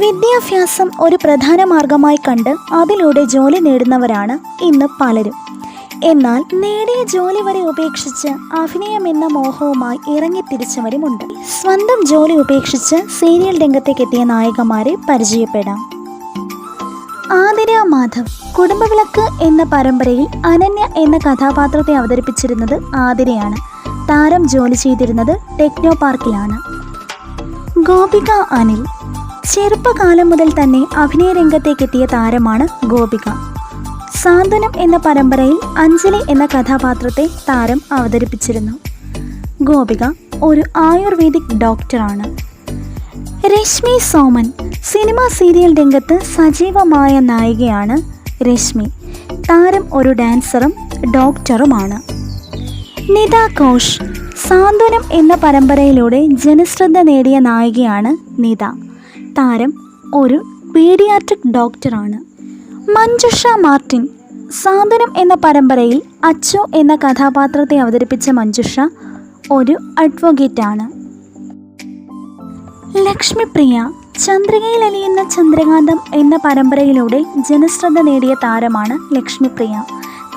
വിദ്യാഭ്യാസം ഒരു പ്രധാന മാർഗമായി കണ്ട് അതിലൂടെ ജോലി നേടുന്നവരാണ് ഇന്ന് പലരും. എന്നാൽ നേടിയ ജോലി വരെ ഉപേക്ഷിച്ച് അഭിനയം എന്ന മോഹവുമായി ഇറങ്ങിത്തിരിച്ചവരുമുണ്ട്. സ്വന്തം ജോലി ഉപേക്ഷിച്ച് സീരിയൽ രംഗത്തേക്ക് എത്തിയ നായികമാരെ പരിചയപ്പെടാം. ആതിര മാധവ് കുടുംബവിളക്ക് എന്ന പരമ്പരയിൽ അനന്യ എന്ന കഥാപാത്രത്തെ അവതരിപ്പിച്ചിരുന്നത് ആതിരയാണ്. താരം ജോലി ചെയ്തിരുന്നത് ടെക്നോ പാർക്കിലാണ്. ഗോപിക അനിൽ ചെറുപ്പകാലം മുതൽ തന്നെ അഭിനയ രംഗത്തേക്ക് എത്തിയ താരമാണ് ഗോപിക. സാന്ത്വനം എന്ന പരമ്പരയിൽ അഞ്ജലി എന്ന കഥാപാത്രത്തെ താരം അവതരിപ്പിച്ചിരുന്നു. ഗോപിക ഒരു ആയുർവേദിക് ഡോക്ടറാണ്. രശ്മി സോമൻ സിനിമ സീരിയൽ രംഗത്ത് സജീവമായ നായികയാണ് രശ്മി. താരം ഒരു ഡാൻസറും ഡോക്ടറുമാണ്. നിത കോഷ് സാന്ത്വനം എന്ന പരമ്പരയിലൂടെ ജനശ്രദ്ധ നേടിയ നായികയാണ് നിത. താരം ഒരു പീഡിയാട്രിക് ഡോക്ടറാണ്. മഞ്ജുഷ മാർട്ടിൻ സാന്ത്വനം എന്ന പരമ്പരയിൽ അച്ചു എന്ന കഥാപാത്രത്തെ അവതരിപ്പിച്ച മഞ്ജുഷ ഒരു അഡ്വക്കേറ്റാണ്. ലക്ഷ്മിപ്രിയ ചന്ദ്രികയിൽ അലിയുന്ന ചന്ദ്രകാന്തം എന്ന പരമ്പരയിലൂടെ ജനശ്രദ്ധ നേടിയ താരമാണ് ലക്ഷ്മിപ്രിയ.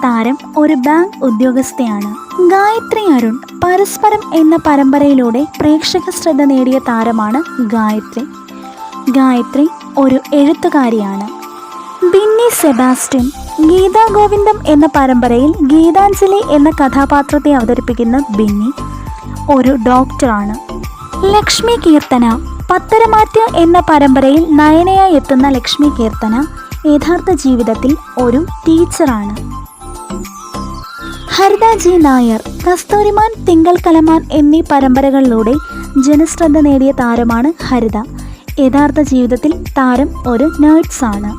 താരം ഒരു ബാങ്ക് ഉദ്യോഗസ്ഥയാണ്. ഗായത്രി അരുൺ പരസ്പരം എന്ന പരമ്പരയിലൂടെ പ്രേക്ഷക ശ്രദ്ധ നേടിയ താരമാണ് ഗായത്രി. ഗായത്രി ഒരു എഴുത്തുകാരിയാണ്. ബിന്നി സെബാസ്റ്റ്യൻ ഗീതാ ഗോവിന്ദം എന്ന പരമ്പരയിൽ ഗീതാഞ്ജലി എന്ന കഥാപാത്രത്തെ അവതരിപ്പിക്കുന്ന ബിന്നി ഒരു ഡോക്ടറാണ്. ലക്ഷ്മി കീർത്തന പത്തരമാറ്റ് എന്ന പരമ്പരയിൽ നയനയായി എത്തുന്ന ലക്ഷ്മി കീർത്തന യഥാർത്ഥ ജീവിതത്തിൽ ഒരു ടീച്ചറാണ്. ഹരിത ജി നായർ കസ്തൂരിമാൻ തിങ്കൾ കലമാൻ എന്നീ പരമ്പരകളിലൂടെ ജനശ്രദ്ധ നേടിയ താരമാണ് ഹരിത. യഥാർത്ഥ ജീവിതത്തിൽ താരം ഒരു നേഴ്സാണ്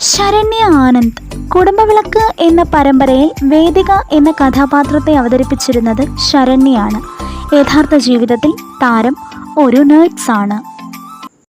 ശരണ്യ ആനന്ദ് കുടുംബവിളക്ക് എന്ന പരമ്പരയിൽ വേദിക എന്ന കഥാപാത്രത്തെ അവതരിപ്പിച്ചിരുന്നത് ശരണ്യയാണ് യഥാർത്ഥ ജീവിതത്തിൽ താരം ഒരു നേഴ്സാണ്